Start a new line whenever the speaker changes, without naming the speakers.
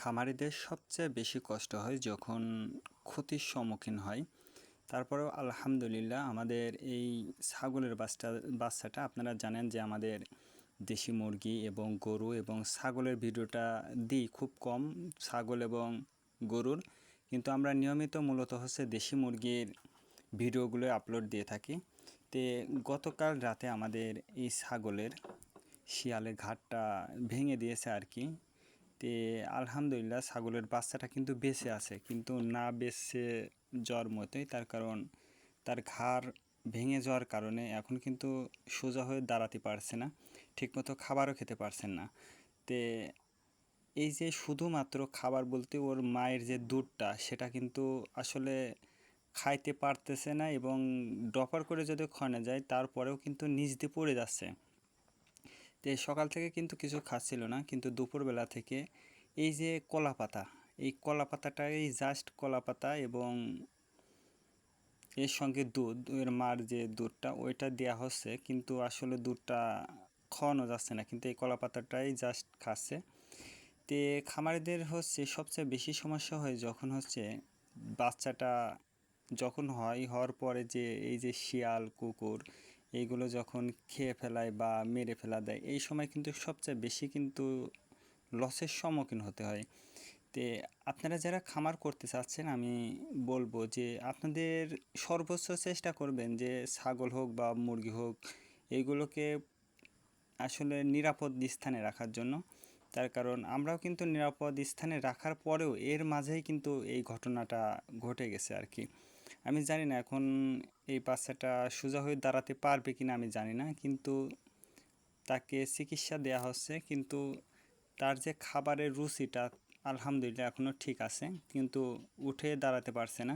খামারিদের সবচেয়ে বেশি কষ্ট হয় যখন ক্ষতির সম্মুখীন হয়। তারপরেও আলহামদুলিল্লাহ আমাদের এই ছাগলের বাচ্চা, বাচ্চাটা আপনারা জানেন যে আমাদের দেশি মুরগি এবং গরু এবং ছাগলের ভিডিওটা দিই খুব কম ছাগল এবং গরুর। কিন্তু আমরা নিয়মিত মূলত হচ্ছে দেশি মুরগির ভিডিওগুলো আপলোড দিয়ে থাকি। তে গতকাল রাতে আমাদের এই ছাগলের শিয়ালের ঘাটটা ভেঙে দিয়েছে আর কি। তে আলহামদুলিল্লাহ ছাগলের বাচ্চাটা কিন্তু বেঁচে আছে। কিন্তু না বেঁচে জ্বর মতোই তার কারণ তার ঘাড় ভেঙে যাওয়ার কারণে এখন কিন্তু সোজা হয়ে দাঁড়াতে পারছে না, ঠিকমতো খাবারও খেতে পারছেন না। তে এই যে শুধুমাত্র খাবার বলতে ওর মায়ের যে দুধটা, সেটা কিন্তু আসলে খাইতে পারতেছে না এবং ডপার করে যদি ক্ষণে যায়, তারপরেও কিন্তু নিচ দিয়ে পড়ে যাচ্ছে। তো সকাল থেকে কিন্তু কিছু খাচ্ছিল না, কিন্তু দুপুরবেলা থেকে এই যে কলা পাতা, এই কলা পাতাটাই জাস্ট কলা পাতা এবং এর সঙ্গে দুধ, এর মার যে দুধটা ওইটা দেওয়া হচ্ছে, কিন্তু আসলে দুধটা খাওয়ানো যাচ্ছে না, কিন্তু এই কলা পাতাটাই জাস্ট খাচ্ছে। তে খামারিদের হচ্ছে সবচেয়ে বেশি সমস্যা হয় যখন হচ্ছে বাচ্চাটা যখন হয়, হওয়ার পরে যে এই যে শিয়াল, কুকুর এইগুলো যখন খেয়ে ফেলায় বা মেরে ফেলা দেয়, এই সময় কিন্তু সবচেয়ে বেশি কিন্তু লসের সম্মুখীন হতে হয়। তে আপনারা যারা খামার করতে চাচ্ছেন, আমি বলব যে আপনাদের সর্বোচ্চ চেষ্টা করবেন যে ছাগল হোক বা মুরগি হোক এইগুলোকে আসলে নিরাপদ স্থানে রাখার জন্য। তার কারণ আমরাও কিন্তু নিরাপদ স্থানে রাখার পরেও এর মাঝেই কিন্তু এই ঘটনাটা ঘটে গেছে আর কি আমি জানি না এখন এই বাচ্চাটা সোজা হয়ে দাঁড়াতে পারবে কিনা আমি জানি না, কিন্তু তাকে চিকিৎসা দেয়া হচ্ছে, কিন্তু তার যে খাবারের রুচিটা আলহামদুলিল্লাহ এখনও ঠিক আছে, কিন্তু উঠে দাঁড়াতে পারছে না।